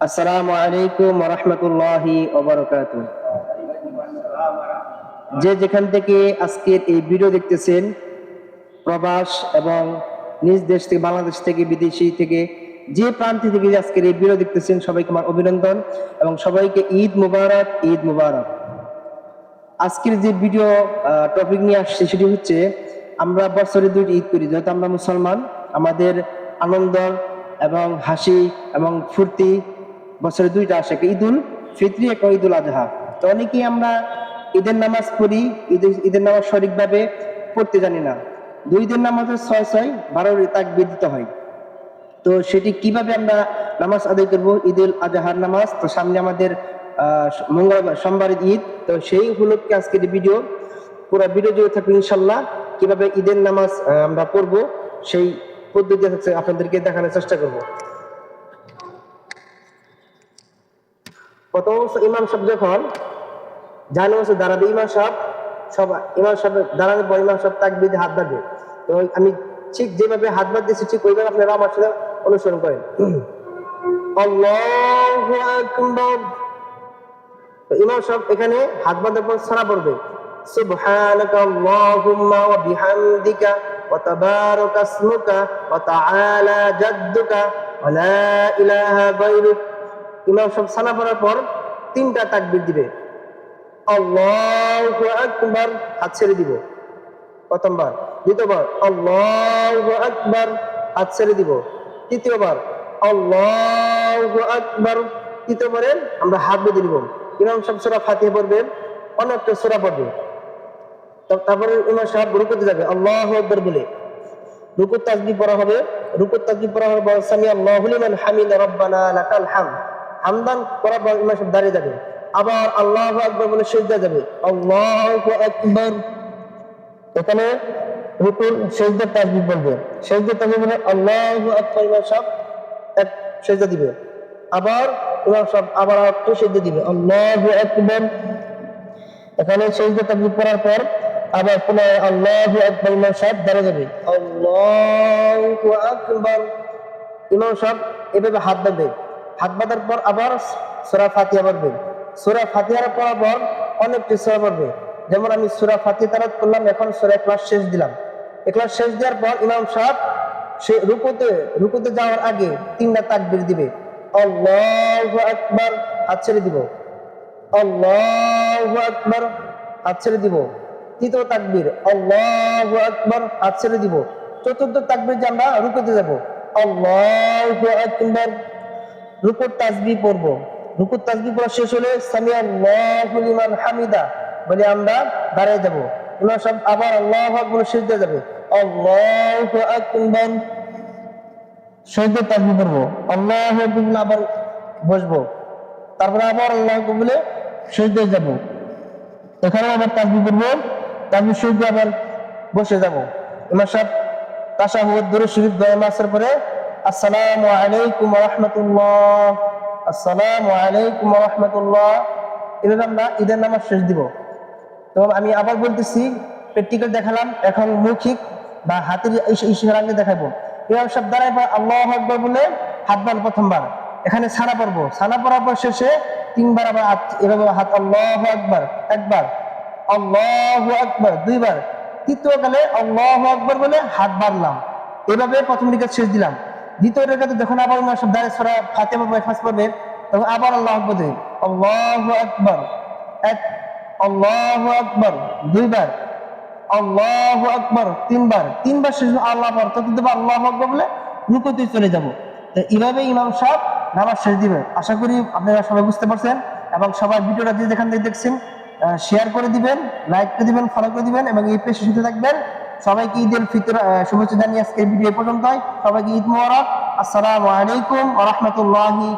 আসসালামু আলাইকুম রহমতুল্লাহি যে যেখান থেকে আজকের এই ভিডিও দেখতেছেন, প্রবাস এবং নিজ দেশ থেকে, বাংলাদেশ থেকে, বিদেশি থেকে, যে প্রান্তি থেকে আজকের এই ভিডিও দেখতেছেন, সবাইকে আমার অভিনন্দন এবং সবাইকে ঈদ মুবারক ঈদ মুবারক। আজকের যে ভিডিও টপিক নিয়ে আসছে সেটি হচ্ছে, আমরা বছরে দুইটি ঈদ করি, যেহেতু আমরা মুসলমান, আমাদের আনন্দ এবং হাসি এবং ফুর্তি বছরে দুইটা আসে, একটা ঈদুল ফিত্রি, একটা ঈদুল আজহা। তো অনেকেই আমরা ঈদের নামাজ পড়ি, ঈদের ঈদের নামাজ সঠিকভাবে পড়তে জানি না। দুই দিন নামাজের ছয় ছয়, বারো তাক দিতে হয়। তো সেটি কীভাবে আমরা নামাজ আদায় করব? ঈদুল আজহার নামাজ, তো সামনে আমাদের মঙ্গলবার, সোমবার ঈদ। তো সেই উপলক্ষে আজকের ভিডিও পুরো ভিডিও জুড়ে থাকবে ইনশাল্লাহ। কীভাবে ঈদের নামাজ আমরা পড়ব, সেই পদ্ধতি আপনাদেরকে দেখানোর চেষ্টা করব। প্রথম অবস্থা ইমাম সাহেব যখন, জানো হচ্ছে দাঁড়াবে ইমাম সাহেব, সব ইমাম সাহেব দাঁড়ানোর পর ইমাম সাহেব হাত বাঁধবে আমি ঠিক যেভাবে হাত বাঁধতেছি, ঠিক ওইভাবে আপনারা আমার সাথে অনুসরণ করেন। ইমাম সাহেব এখানে হাত বাঁধার পর সারা পড়বে। সুবহানাকা আল্লাহুম্মা ওয়া বিহামদিকা ওয়া তাবারাকা ইসমুকা ওয়া তাআলা জাদ্দুকা ইমাম সব সানা পড়ার পর তিনটা তাকবীর দিবে। আল্লাহু আকবার, হাত ছেড়ে দিব। প্রথমবার, দ্বিতীয়বার, আল্লাহু আকবার, হাত ছেড়ে দিব। তৃতীয়বার, আল্লাহু আকবার, তৃতীয়বারে আমরা হাত বেঁধে দিব। ইমাম সাহেব সূরা ফাতিহা পড়বেন অনেকটা সূরা পড়বে। তারপরে ইমাম সাহেব রুকুতে যাবে, আল্লাহু আকবার বলে। রুকুত তাসবিহ পড়া হবে রুকুত তাসবিহ পড়া হবে সামি আল্লাহু লিমান হামিদা রাব্বানা লাকাল হামদ। হামদান করার পর ইমাম সাহেব দাঁড়িয়ে যাবে। আবার আল্লাহু আকবার বলে সিজদা যাবে। আল্লাহু আকবার। এখানে রুকুর সেজদার তাসবিহ বলবে। সেজদার তাসবিহ বলে আল্লাহু আকবার ইমাম সাহেব এক সেজদা দিবে। আবার ইমাম সাহেব আবার একটু সেজদা দিবে। আল্লাহু আকবার। এখানে সেজদা তাকবীর পড়ার পর আবার পুনঃ আল্লাহু আকবার ইমাম সাহেব দাঁড়িয়ে যাবে। আল্লাহু আকবার। ইমাম সাহেব এভাবে হাত বাঁধবে। হাত বাঁধার পর আবার সূরা ফাতিহা পড়বে। সূরা পড়ার পর অনেকটি সূরা পড়বে। যেমন আমি সূরা ফাতিহা তারাত করলাম, এখন সূরা ক্লাস শেষ দিলাম। ক্লাস শেষ দেওয়ার পর ইমাম সাহেব সে রুকুতে রুকুতে যাওয়ার আগে তিনটা তাকবির দিবে। আল্লাহু আকবার, হাত ছেড়ে দিব। আল্লাহু আকবার, হাত ছেড়ে দিব। তৃতীয় তাকবীর, আল্লাহু আকবার, হাত ছেড়ে দিব। চতুর্থ তাকবীর যে আমরা রুকুতে যাব। আল্লাহু আকবার। রুকুর তাসবিহ পড়ব। রুকুর তাজবি পড়া শেষ হলে সামি আল্লাহু লিমান হামিদা বলে আমরা দাঁড়িয়ে যাব। ইমাম সাহেব আবার আল্লাহু আকবার সিজদা যাবে আল্লাহু আকবার। সৈদ্য তাকবীর পড়ব। আল্লাহু আকবার আবার বসবো। তারপরে আবার আল্লাহ আকবার বলে সৈদ্য যাব। এখানে আবার তাকবীর পড়ব। তাকবীর সৈদ্য আবার বসে যাব। ইমাম সাহেব তাশাহুদ, দুরূদ শরীফ, দোয়া মাসের পরে আসসালামু আলাইকুম রাহমাতুল্লাহ। আসসালামু আলাইকুম রাহমাতুল্লাহ। এভাবে আমরা ঈদের নামাজ শেষ দিব। তো আমি আবার বলতেছি প্র্যাকটিক্যাল দেখালাম, এখন মৌখিক বা হাতের ইশ- ইশারাঙ্গে দেখাবো। ইমাম সাহেব দাঁড়ায় আল্লাহ আকবার বলে, হাত বান প্রথমবার। এখানে ছানা পড়ব। ছানা পড়ার পর শেষে তিনবার আবার এভাবে হাত, আল্লাহ আকবার, একবার। আল্লাহ আকবার, দুইবার। তৃতীয় কালে আল্লাহ আকবার বলে হাত বাড়লাম। এভাবে প্রথম রেখাত শেষ দিলাম। দ্বিতীয় রেখাতে যখন আবার ইমাম সব দাঁড়ায় সরা ফাতেমা বা ফাঁস পড়বে, তখন আবার আল্লাহ আকবর আল্লাহ আকবর। এক, আল্লাহ আকবর। দুইবার। আল্লাহ আকবর। তিনবার। তিনবার শেষ আল্লাহ আকবার। ততবার আল্লাহ আকবার বলে রুকুতে চলে যাব। তো এইভাবে ইমাম সাহেব নামাজ শেষ দিবে। আশা করি আপনারা সবাই বুঝতে পারছেন এবং সবাই ভিডিওটা যে যেখান থেকে দেখছেন শেয়ার করে দিবেন লাইক করে দিবেন ফলো করে দিবেন এবং এই পেশে সাথে থাকবেন। সবাইকে ঈদের ফিতর শুভেচ্ছা জানিয়ে আজকের ভিডিও পর্যন্ত সবাইকে ঈদ মোবারক। আসসালামু আলাইকুম রাহমাতুল্লাহি